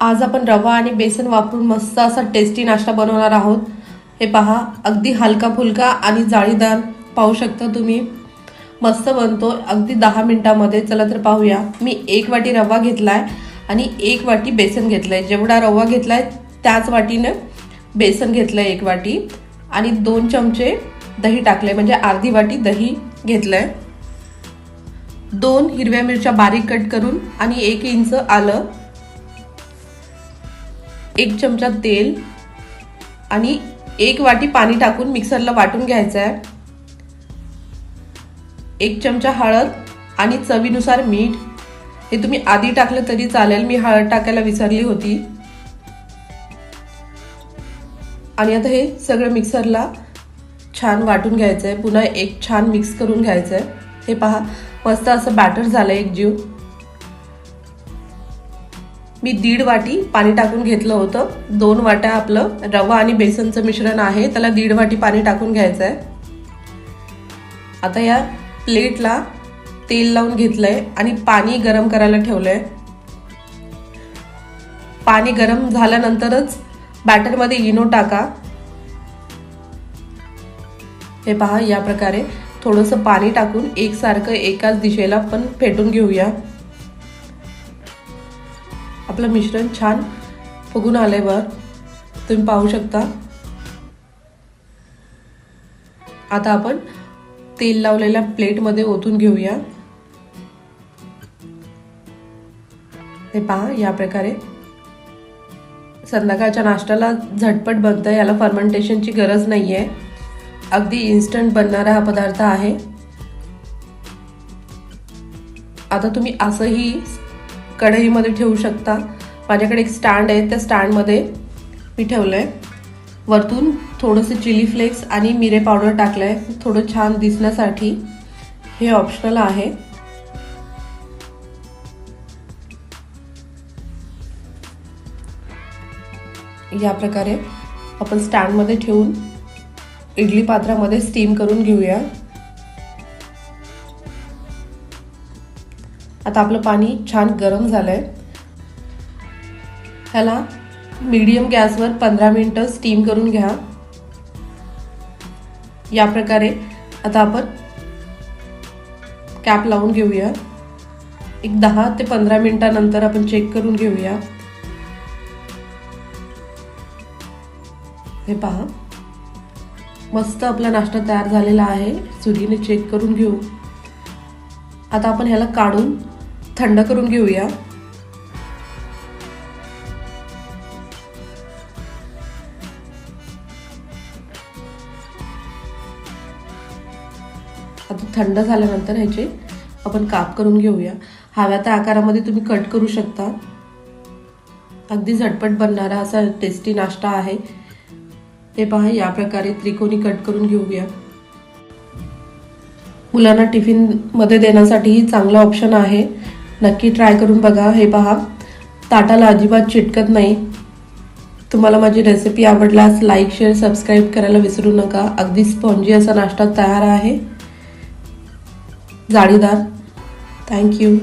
आज आपण रवा आणि बेसन वापरून मस्त असा टेस्टी नाश्ता बनवणार आहोत. हे पहा अगदी हलका फुलका आणि जाळीदार पाहू शकता तुम्ही. मस्त बनतो अगदी दहा मिनटामध्ये. चला तर पाहूया. मी एक वाटी रवा घेतलाय आणि एक वाटी बेसन घेतलंय. जेवढा रवा घेतलाय त्याच वाटीनं बेसन घेतलंय एक वाटी. आणि दोन चमचे दही टाकले म्हणजे अर्धी वाटी दही घेतलंय. दोन हिरव्या मिरच्या बारीक कट करून आणि एक इंच आलं एक चमचा तेल आणि एक वाटी पाणी टाकून मिक्सरला वाटून घ्यायचं आहे. एक चमचा हळद आणि चवीनुसार मीठ. हे तुम्ही आधी टाकलं तरी चालेल. मी हळद टाकायला विसरली होती. आणि आता हे सगळं मिक्सरला छान वाटून घ्यायचं आहे. पुन्हा एक छान मिक्स करून घ्यायचं आहे. हे पहा मस्त असं बॅटर झालं एक जीव. मी दीड वाटी पाणी टाकून घेतलं होतं. दोन वाट्या आपलं रवा आणि बेसनचं मिश्रण आहे. त्याला दीड वाटी पाणी टाकून घ्यायचं आहे आता या प्लेटला तेल लावून घेतलं आहे आणि पाणी गरम करायला ठेवलं आहे पाणी गरम झाल्यानंतरच बॅटरमध्ये इनो टाका. हे पहा या प्रकारे थोडंसं पाणी टाकून एकसारखं एकाच दिशेला पण फेटून घेऊया. आपलं मिश्रण छान फुगून आलंय वर. तुम्ही पाहू शकता. आता आपण तेल लावलेल्या प्लेटमध्ये ओतून घेऊया. हे पहा या प्रकारे. संध्याकाळच्या नाश्त्याला झटपट बनतं याला फर्मेंटेशनची गरज नाही आहे अगदी इन्स्टंट बनणारा हा पदार्थ आहे. आता तुम्ही असंही कढईमध्ये ठेवू शकता. माझ्याकडे एक स्टँड आहे. त्या स्टँडमध्ये मी ठेवलं आहे वरतून थोडंसं चिली फ्लेक्स आणि मिरे पावडर टाकलं आहे थोडं छान दिसण्यासाठी हे ऑप्शनल आहे. या प्रकारे आपण स्टँडमध्ये ठेवून इडली पात्रामध्ये स्टीम करून घेऊया. आता आपलं पाणी छान गरम झालं आहे ह्याला मीडियम गॅसवर पंधरा मिनटं स्टीम करून घ्या. या प्रकारे आता आपण कॅप लावून घेऊया. एक दहा ते पंधरा मिनटानंतर आपण चेक करून घेऊया. हे पहा. मस्त आपला नाश्ता तयार झालेला आहे. सुरीने चेक करून घेऊ. आता आपण ह्याला काढून थंड करून घेऊया. आता थंड झाल्यानंतर ह्याचे आपण काप करून घेऊया. हव्या त्या आकारामध्ये तुम्ही कट करू शकता. अगदी झटपट बनणारा असा टेस्टी नाश्ता आहे. हे पहा या प्रकारे त्रिकोणी कट करून घेऊया. मुलांना टिफिनमध्ये देण्यासाठीही चांगला ऑप्शन आहे. नक्की ट्राय करून बघा. हे पहा. ताटाला अजिबात चिटकत नाही. तुम्हाला माझी रेसिपी आवडल्यास लाईक शेअर सबस्क्राईब करायला विसरू नका. अगदी स्पॉन्जी असा नाश्ता तयार आहे. जाळीदार. थँक्यू